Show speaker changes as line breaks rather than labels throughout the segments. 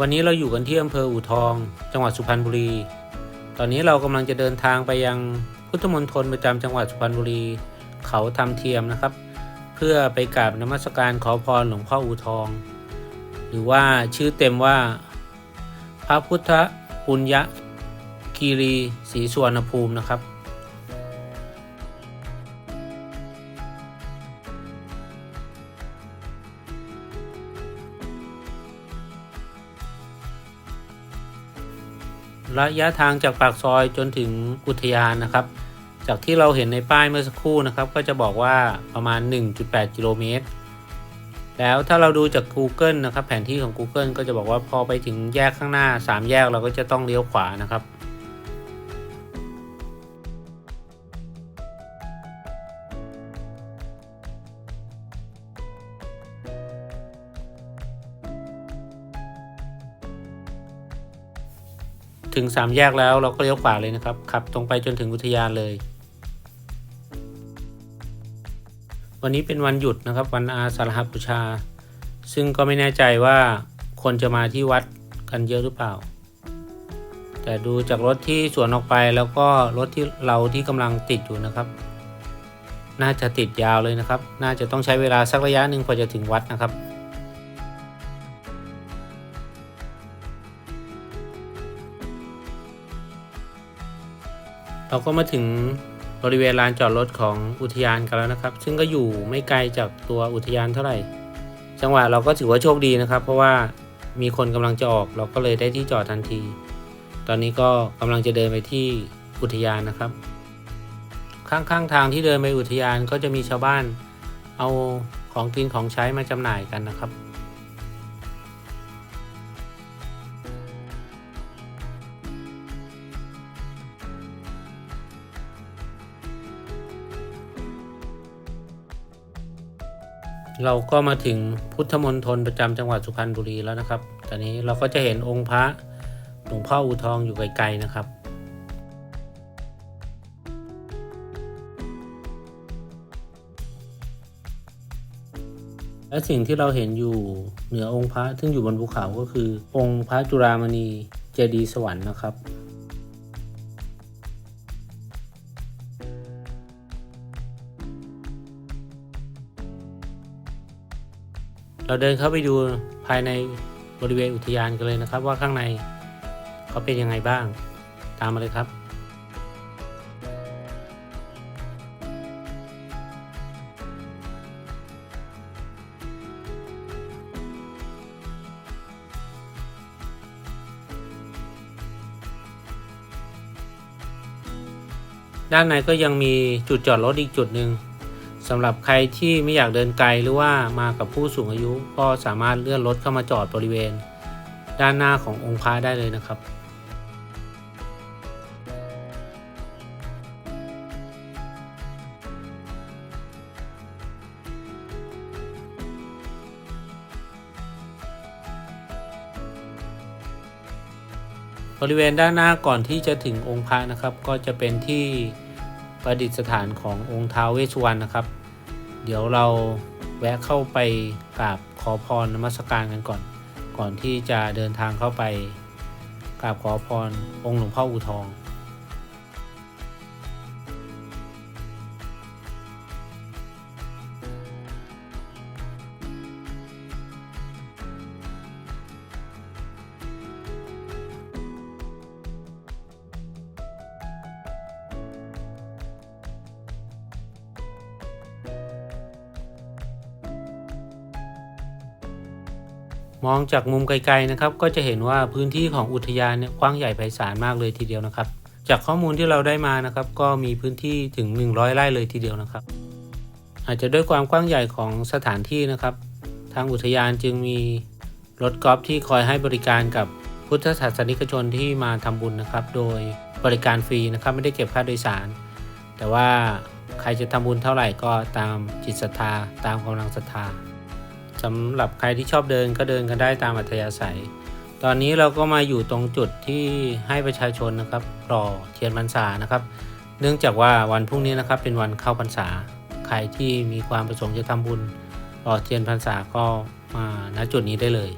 วันนี้เราอยู่กันที่อำเภออู่ทอง จังหวัดสุพรรณบุรี ตอนนี้เรากำลังจะเดินทางไปยังพุทธมณฑลประจำจังหวัดสุพรรณบุรี เขาทำเทียมนะครับ เพื่อไปกราบนมัสการขอพรหลวงพ่ออู่ทอง หรือว่าชื่อเต็มว่า พระพุทธปุญญคีรีศรีสุวรรณภูมินะครับ ระยะทางจากปากซอยจนถึงอุทยานนะครับ จากที่เราเห็นในป้ายเมื่อสักครู่นะครับ ก็จะบอกว่าประมาณ 1.8 กิโลเมตร แล้วถ้าเราดูจาก Google นะครับ แผนที่ของ Google ก็จะบอกว่าพอไปถึงแยกข้างหน้า 3 แยกเราก็จะต้องเลี้ยวขวานะครับ ถึง 3 แยกแล้วเราก็เลี้ยวขวาเลยนะครับ ขับตรงไปจนถึงอุทยานเลย วันนี้เป็นวันหยุดนะครับ วันอาสาฬหบูชา ซึ่งก็ไม่แน่ใจว่าคนจะมาที่วัดกันเยอะหรือเปล่า แต่ดูจากรถที่สวนออกไปแล้วก็รถที่เราที่กำลังติดอยู่นะครับ น่าจะติดยาวเลยนะครับ น่าจะต้องใช้เวลาสักระยะหนึ่งกว่าจะถึงวัดนะครับ เราก็มาถึงบริเวณลานจอดรถของอุทยานกันแล้วนะครับ ซึ่งก็อยู่ไม่ไกลจากตัวอุทยานเท่าไหร่ จังหวะเราก็ถือว่าโชคดีนะครับ เพราะว่ามีคนกำลังจะออกเราก็เลยได้ที่จอดทันที ตอนนี้ก็กำลังจะเดินไปที่อุทยานนะครับ ข้างๆทางที่เดินไปอุทยานก็จะมีชาวบ้าน เอาของกินของใช้มาจำหน่ายกันนะครับ เราก็มาถึงพุทธมณฑลประจำจังหวัดสุพรรณบุรีแล้วนะครับ ตอนนี้เราก็จะเห็นองค์พระหลวงพ่ออูทองอยู่ไกลๆนะครับ และสิ่งที่เราเห็นอยู่เหนือองค์พระซึ่งอยู่บนภูเขาก็คือ องค์พระจุฬามณีเจดีย์สวรรค์นะครับ เราเดินเข้าไปดูภายในบริเวณอุทยานกันเลยนะครับ ว่าข้างในเขาเป็นยังไงบ้าง ตามมาเลยครับด้านในก็ยังมีจุดจอดรถอีกจุดหนึ่ง สำหรับใครที่ไม่อยากเดินไกลหรือว่ามากับผู้สูงอายุก็สามารถเลื่อนรถเข้ามาจอดบริเวณ ด้านหน้าขององค์พระได้เลยนะครับ บริเวณด้านหน้าก่อนที่จะถึงองค์พระนะครับ ก็จะเป็นที่ ประดิษฐานขององค์ท้าวเวชวรรณนะครับ เดี๋ยวเราแวะเข้าไปกราบขอพรนมัสการกันก่อน ก่อนที่จะเดินทางเข้าไปกราบขอพรองค์หลวงพ่ออูทอง มองจากมุมไกลๆนะครับ ก็จะเห็นว่าพื้นที่ของอุทยานเนี่ยกว้างใหญ่ไพศาลมากเลยทีเดียวนะครับ จากข้อมูลที่เราได้มานะครับ ก็มีพื้นที่ถึง 100 ไร่เลยทีเดียวนะครับ อาจจะด้วยความกว้างใหญ่ของสถานที่นะครับ ทางอุทยานจึงมีรถกอล์ฟที่คอยให้บริการกับพุทธศาสนิกชนที่มาทำบุญนะครับ โดยบริการฟรีนะครับไม่ได้เก็บค่าโดยสาร แต่ว่าใครจะทำบุญเท่าไหร่ก็ตามจิตศรัทธาตามกำลังศรัทธา สำหรับใครที่ชอบเดินก็เดินกันได้ตามอัธยาศัย ตอนนี้เราก็มาอยู่ตรงจุดที่ให้ประชาชนนะครับรอเทียนพรรษานะครับ เนื่องจากว่าวันพรุ่งนี้นะครับเป็นวันเข้าพรรษา ใครที่มีความประสงค์จะทำบุญรอเทียนพรรษาก็มาณจุดนี้ได้เลย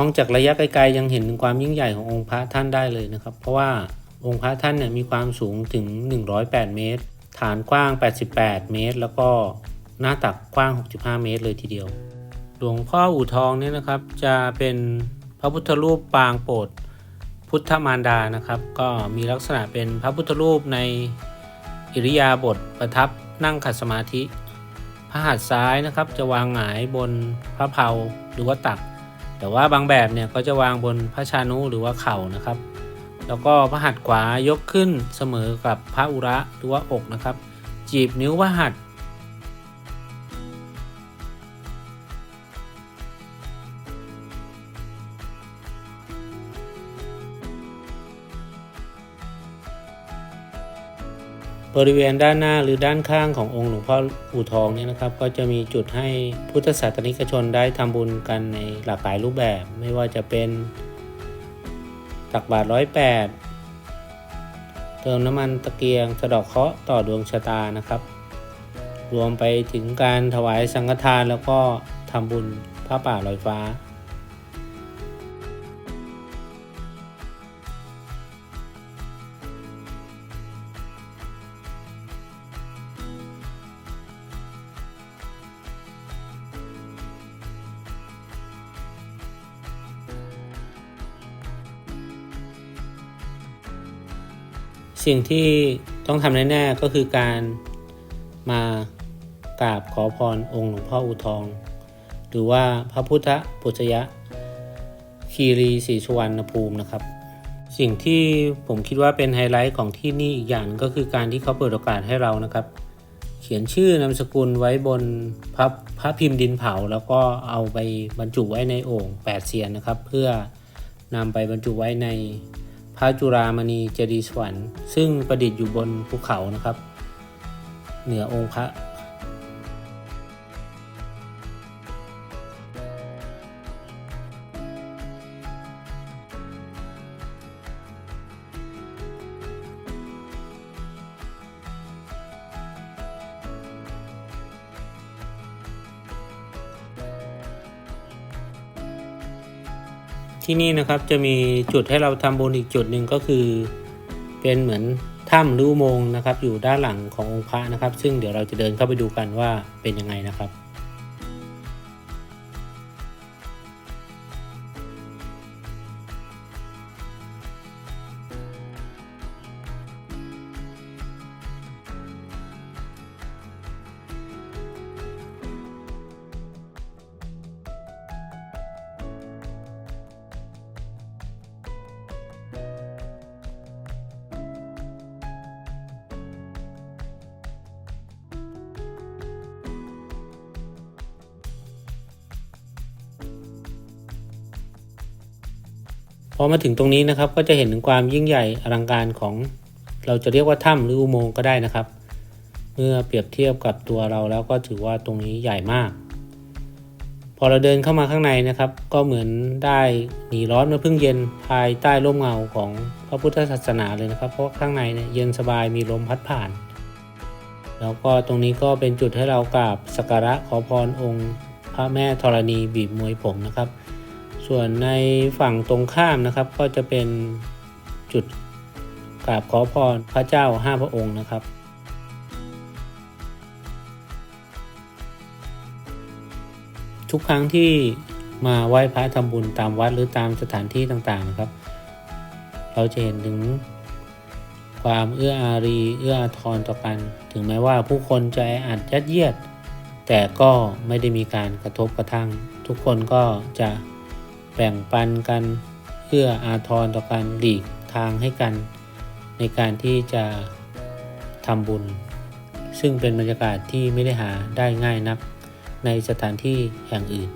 มองจากระยะไกลๆยังเห็นถึงความยิ่งใหญ่ขององค์พระท่านได้เลยนะครับ เพราะว่าองค์พระท่านเนี่ยมีความสูงถึง 108 เมตร ฐานกว้าง 88 เมตร แล้วก็หน้าตักกว้าง 65 เมตรเลยทีเดียว หลวงพ่ออู่ทองเนี่ยนะครับจะเป็นพระพุทธรูปปางโปรดพุทธมารดานะครับ ก็มีลักษณะเป็นพระพุทธรูปในอิริยาบถประทับนั่งขัดสมาธิ พระหัตถ์ซ้ายนะครับจะวางหงายบนพระเพาหรือว่าตัก แต่ว่าบางแบบเนี่ยก็จะวางบนพระชานุหรือว่าเข่านะครับ แล้วก็พระหัตถ์ขวายกขึ้นเสมอกับพระอุระหรือว่าอกนะครับ จีบนิ้วพระหัตถ์ บริเวณด้านหน้าหรือด้านข้างขององค์หลวงพ่ออู่ทองเนี่ยนะครับ ก็จะมีจุดให้พุทธศาสนิกชนได้ทำบุญกันในหลากหลายรูปแบบ ไม่ว่าจะเป็นตักบาตรร้อยแปดเติมน้ำมันตะเกียง สะดอกเคราะห์ต่อดวงชะตานะครับ รวมไปถึงการถวายสังฆทานแล้วก็ทำบุญผ้าป่าลอยฟ้า สิ่งที่ต้องทำแน่ๆก็คือการมากราบขอพรองค์หลวงพ่ออูทอง หรือว่าพระพุทธปุจยะคีรีศรีสุวรรณภูมินะครับ สิ่งที่ผมคิดว่าเป็นไฮไลท์ของที่นี่อีกอย่างก็คือการที่เขาเปิดโอกาสให้เรานะครับ เขียนชื่อนามสกุลไว้บนพระพระพิมพ์ดินเผา แล้วก็เอาไปบรรจุไว้ในโอ่งแปดเสียนนะครับ เพื่อนำไปบรรจุไว้ใน พระจุรามณีเจดีย์สวรรค์ซึ่งประดิษฐ์อยู่บนภูเขานะครับ เหนือองค์พระ ที่นี่นะครับจะมีจุดให้เราทำบุญอีกจุดหนึ่งก็คือ เป็นเหมือนถ้ำรูโมงนะครับ อยู่ด้านหลังขององค์พระนะครับ ซึ่งเดี๋ยวเราจะเดินเข้าไปดูกันว่าเป็นยังไงนะครับ พอมาถึงตรงนี้นะครับก็จะเห็นถึงความยิ่งใหญ่อลังการของเราจะเรียกว่าถ้ำหรืออุโมงค์ก็ได้นะครับ เมื่อเปรียบเทียบกับตัวเราแล้วก็ถือว่าตรงนี้ใหญ่มาก พอเราเดินเข้ามาข้างในนะครับ ก็เหมือนได้หนีร้อนมาพึ่งเย็นภายใต้ร่มเงาของพระพุทธศาสนาเลยนะครับ เพราะข้างในเนี่ยเย็นสบายมีลมพัดผ่าน แล้วก็ตรงนี้ก็เป็นจุดให้เรากราบสักการะขอพรองค์ พระแม่ธรณีบีบมวยผมนะครับ ส่วนในฝั่งตรงข้ามนะครับก็จะเป็นจุดกราบขอพรพระเจ้าห้าพระองค์นะครับ ทุกครั้งที่มาไหว้พระทำบุญตามวัดหรือตามสถานที่ต่างๆนะครับ เราจะเห็นถึงความเอื้ออารีเอื้ออาทรต่อกัน ถึงแม้ว่าผู้คนจะแออัดยัดเยียด แต่ก็ไม่ได้มีการกระทบกระทั่ง ทุกคนก็จะ แบ่งปันกันเอื้ออาทรต่อกันหลีกทางให้กัน ในการที่จะทำบุญ ซึ่งเป็นบรรยากาศที่ไม่ได้หาได้ง่ายนักในสถานที่แห่งอื่น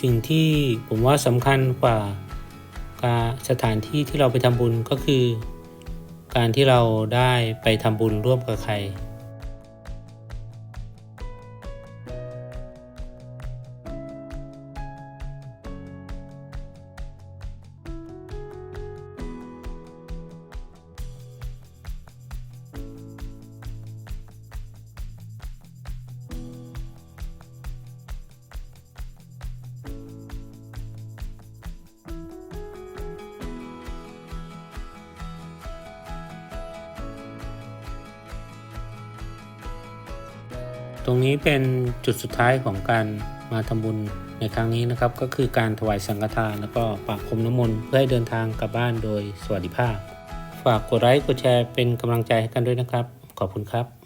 สิ่งที่ผมว่าสำคัญกว่าการสถานที่ที่เราไปทำบุญก็คือ การที่เราได้ไปทำบุญร่วมกับใคร ตรงนี้เป็นจุดสุดท้ายของการมาทำบุญในครั้งนี้นะครับ ก็คือการถวายสังฆทานแล้วก็ปากพรมน้ำมนต์เพื่อให้เดินทางกลับบ้านโดยสวัสดิภาพ ฝากกดไลค์กดแชร์เป็นกำลังใจให้กันด้วยนะครับ ขอบคุณครับ